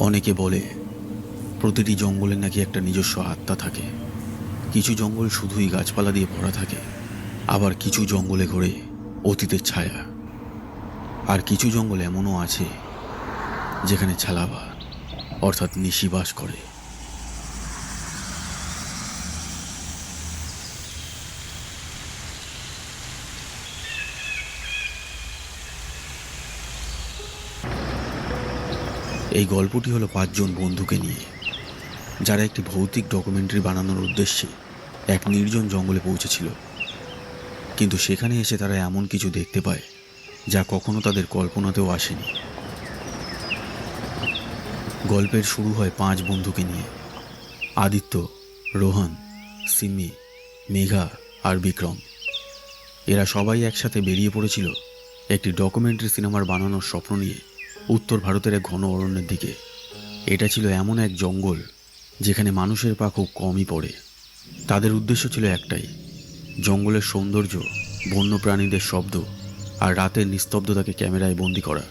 অনেকে বলে, প্রতিটি জঙ্গলে নাকি একটা নিজস্ব আত্মা থাকে। কিছু জঙ্গল শুধুই গাছপালা দিয়ে ভরা থাকে, আবার কিছু জঙ্গলে ঘোরে অতীতের ছায়া। আর কিছু জঙ্গল এমনও আছে, যেখানে ছালাবা অর্থাৎ নিশি বাস করে। এই গল্পটি হলো পাঁচজন বন্ধুকে নিয়ে, যারা একটি ভৌতিক ডকুমেন্টারি বানানোর উদ্দেশ্যে এক নির্জন জঙ্গলে পৌঁছেছিল। কিন্তু সেখানে এসে তারা এমন কিছু দেখতে পায়, যা কখনো তাদের কল্পনাতেও আসেনি। গল্পের শুরু হয় পাঁচ বন্ধুকে নিয়ে। আদিত্য, রোহন সিমি মেঘা আর বিক্রম। এরা সবাই একসাথে বেরিয়ে পড়েছিল একটি ডকুমেন্টারি সিনেমার বানানোর স্বপ্ন নিয়ে। উত্তর ভারতের এক ঘন অরণ্যের দিকে। এটা ছিল এমন এক জঙ্গল, যেখানে মানুষের পা খুব কমই পড়ে। তাদের উদ্দেশ্য ছিল একটাই, জঙ্গলের সৌন্দর্য বন্য প্রাণীদের শব্দ আর রাতের নিস্তব্ধতাকে ক্যামেরায় বন্দি করা।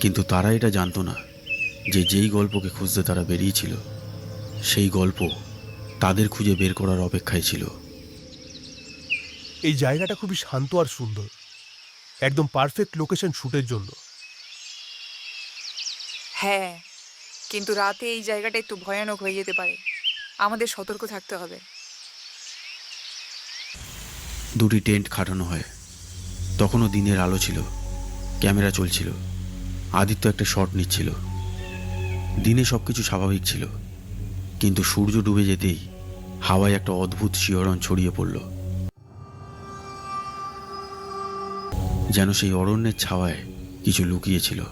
কিন্তু তারা এটা জানতো না যে যেই গল্পকে খুঁজতে তারা বেরিয়েছিল সেই গল্প তাদের খুঁজে বের করার অপেক্ষায় ছিল। এই জায়গাটা খুবই শান্ত আর সুন্দর, একদম পারফেক্ট লোকেশন শ্যুটের জন্য। হ্যাঁ কিন্তু রাতে এই জায়গাটা একটু ভয়ানক হয়ে যেতে পারে। আমাদের সতর্ক থাকতে হবে। দুটি টেন্ট খাটানো হয়। তখনও দিনের আলো ছিল, ক্যামেরা চলছিল, আদিত্য একটা শট নিচ্ছিল। দিনে সব কিছু স্বাভাবিক ছিল, কিন্তু সূর্য ডুবে যেতেই হাওয়ায় একটা অদ্ভুত শিহরণ ছড়িয়ে পড়ল। যেন সেই অরণ্যের ছাওয়ায় কিছু লুকিয়েছিল।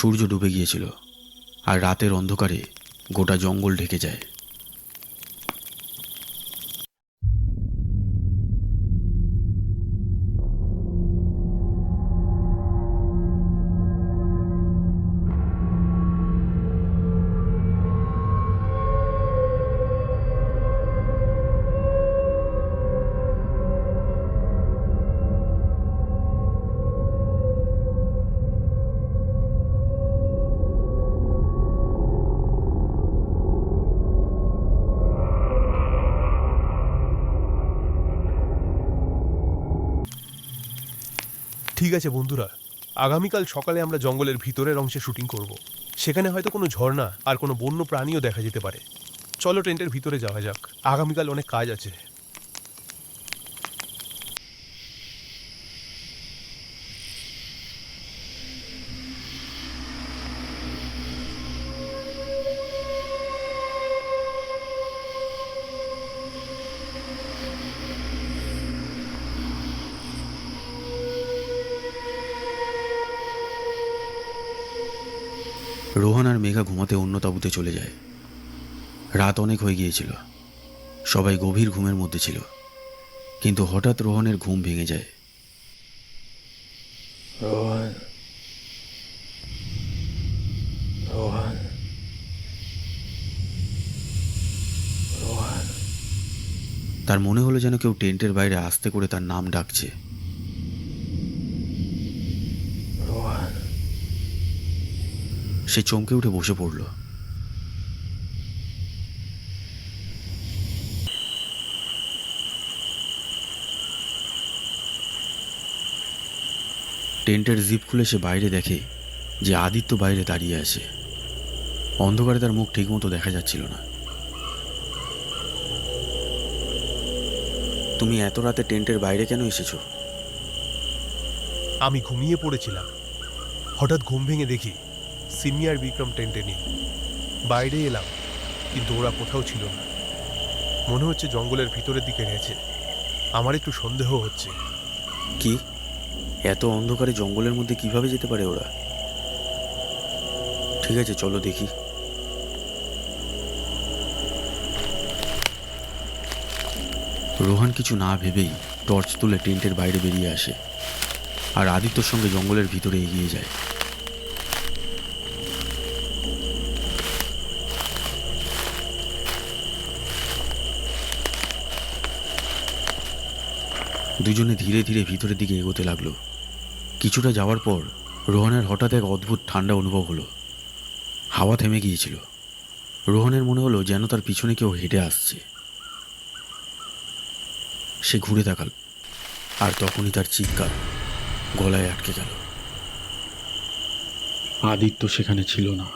সূর্য ডুবে গিয়েছিল আর রাতের অন্ধকারে গোটা জঙ্গল ঢেকে যায়। ঠিক আছে বন্ধুরা, আগামীকাল সকালে আমরা জঙ্গলের ভিতরের অংশে শুটিং করব। সেখানে হয়তো কোনো ঝর্ণা আর কোনো বন্য প্রাণীও দেখা যেতে পারে। চলো টেন্টের ভিতরে যাওয়া যাক। আগামীকাল অনেক কাজ আছে। রোহন আর মেঘা ঘুমাতে অন্য তাঁবুতে চলে যায়। রাত অনেক হয়ে গিয়েছিল। সবাই গভীর ঘুমের মধ্যে ছিল। কিন্তু হঠাৎ রোহনের ঘুম ভেঙে যায়। রোহন। রোহন। রোহন। তার মনে হলো যেন কেউ টেন্টের বাইরে আস্তে করে তার নাম ডাকছে। সে চমকে উঠে বসে পড়ল। টেন্টের জিপ খুলে সে বাইরে দেখে যে আদিত্য বাইরে দাঁড়িয়ে আছে। অন্ধকারে তার মুখ ঠিকমতো দেখা যাচ্ছিল না। তুমি এত রাতে টেন্টের বাইরে কেন এসেছ? আমি ঘুমিয়ে পড়েছিলাম। হঠাৎ ঘুম ভেঙে দেখি সিমি আর বিক্রম টেন্টে নেই বাইরে এলাম, কিন্তু ওরা কোথাও ছিল না। মনে হচ্ছে জঙ্গলের ভিতরের দিকে গেছে আমার একটু সন্দেহ হচ্ছে। কি? এত অন্ধকারে জঙ্গলের মধ্যে কীভাবে যেতে পারে ওরা? ঠিক আছে, চলো দেখি। রোহান কিছু না ভেবেই টর্চ তুলে টেন্টের বাইরে বেরিয়ে আসে। আর আদিত্যর সঙ্গে জঙ্গলের ভিতরে এগিয়ে যায়। দুজনে ধীরে ধীরে ভিতরের দিকে এগোতে লাগল। কিছুটা যাওয়ার পর রোহনের হঠাৎ এক অদ্ভুত ঠান্ডা অনুভব হলো। হাওয়া থেমে গিয়েছিল। রোহনের মনে হলো যেন তার পিছনে কেউ হেঁটে আসছে। সে ঘুরে তাকাল, আর তখনই তার চিৎকার গলায় আটকে গেল। আদিত্য সেখানে ছিল না।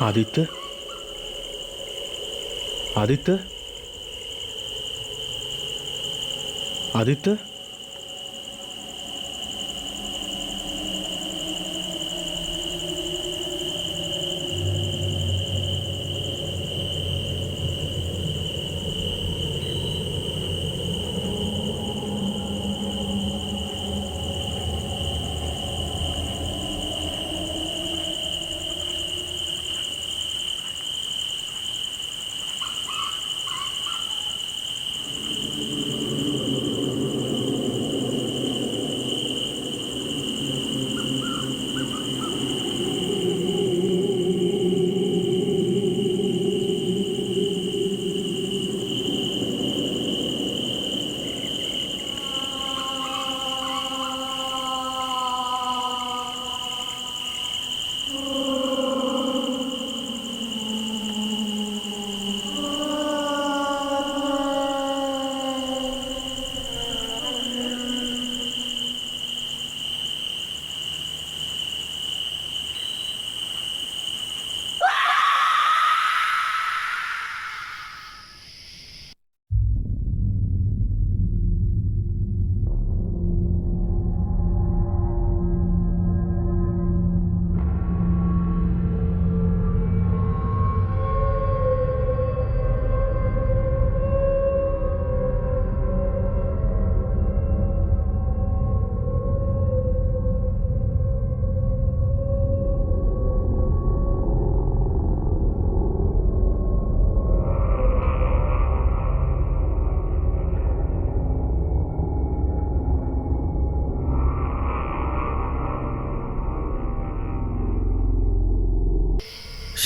আদিত্য? আদিত্য? আদিত্য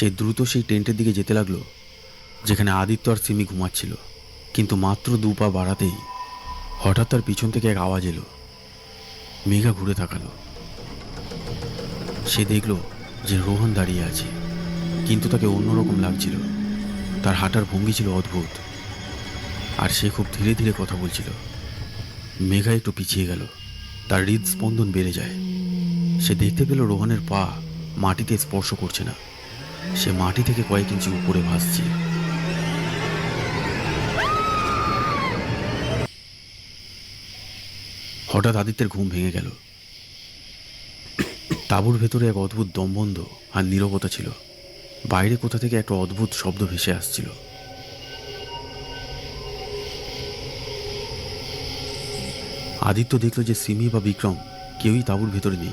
সে দ্রুত সেই টেন্টের দিকে যেতে লাগল, যেখানে আদিত্য আর সিমি ঘুমাচ্ছিল। কিন্তু মাত্র দু পা বাড়াতেই হঠাৎ তার পিছন থেকে এক আওয়াজ এলো। মেঘা ঘুরে তাকালো। সে দেখল যে রোহন দাঁড়িয়ে আছে, কিন্তু তাকে অন্যরকম লাগছিল। তার হাঁটার ভঙ্গি ছিল অদ্ভুত। আর সে খুব ধীরে ধীরে কথা বলছিল। মেঘা একটু পিছিয়ে গেল। তার হৃদস্পন্দন বেড়ে যায়। সে দেখতে পেল রোহনের পা মাটিতে স্পর্শ করছে না। সে মাটি থেকে কয়েক ইঞ্চি উপরে ভাসছে। হঠাৎ আদিত্যের ঘুম ভেঙে গেল। তাঁবুর ভেতরে এক অদ্ভুত দমবন্ধ আর নীরবতা ছিল। বাইরে কোথা থেকে একটা অদ্ভুত শব্দ ভেসে আসছিল। আদিত্য দেখল যে সিমি বা বিক্রম কেউই তাঁবুর ভেতরে নেই।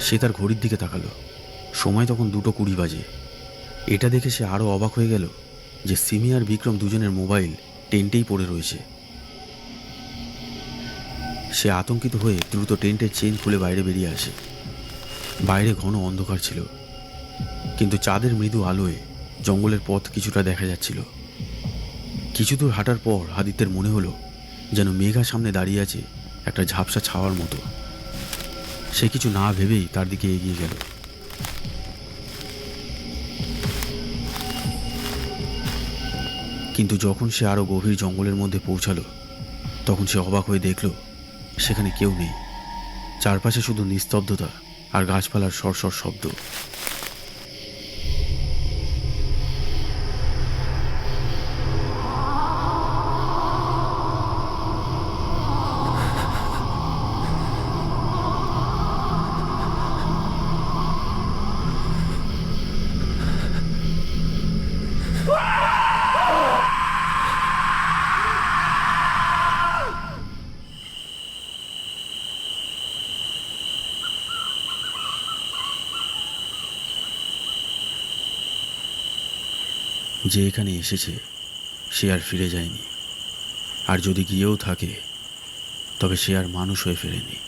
সে তার ঘড়ির দিকে তাকালো। সময় তখন দুটো কুড়ি বাজে। এটা দেখে সে আরও অবাক হয়ে গেল যে সিমি আর বিক্রম দুজনের মোবাইল টেন্টেই পড়ে রয়েছে। সে আতঙ্কিত হয়ে দ্রুত টেন্টের চেন খুলে বাইরে বেরিয়ে আসে। বাইরে ঘন অন্ধকার ছিল। কিন্তু চাঁদের মৃদু আলোয় জঙ্গলের পথ কিছুটা দেখা যাচ্ছিল। কিছু দূর হাঁটার পর আদিত্যের মনে হলো যেন মেঘা সামনে দাঁড়িয়ে আছে একটা ঝাপসা ছাওয়ার মতো। সে কিছু না ভেবেই তার দিকে এগিয়ে গেল। কিন্তু যখন সে আরও গভীর জঙ্গলের মধ্যে পৌঁছালো, তখন সে অবাক হয়ে দেখল, সেখানে কেউ নেই। চারপাশে শুধু নিস্তব্ধতা আর গাছপালার সরসর শব্দ। যে এখানে এসেছে, সে আর ফিরে যায়নি। আর যদি গিয়েও থাকে, তবে সে আর মানুষ হয়ে ফেরেনি।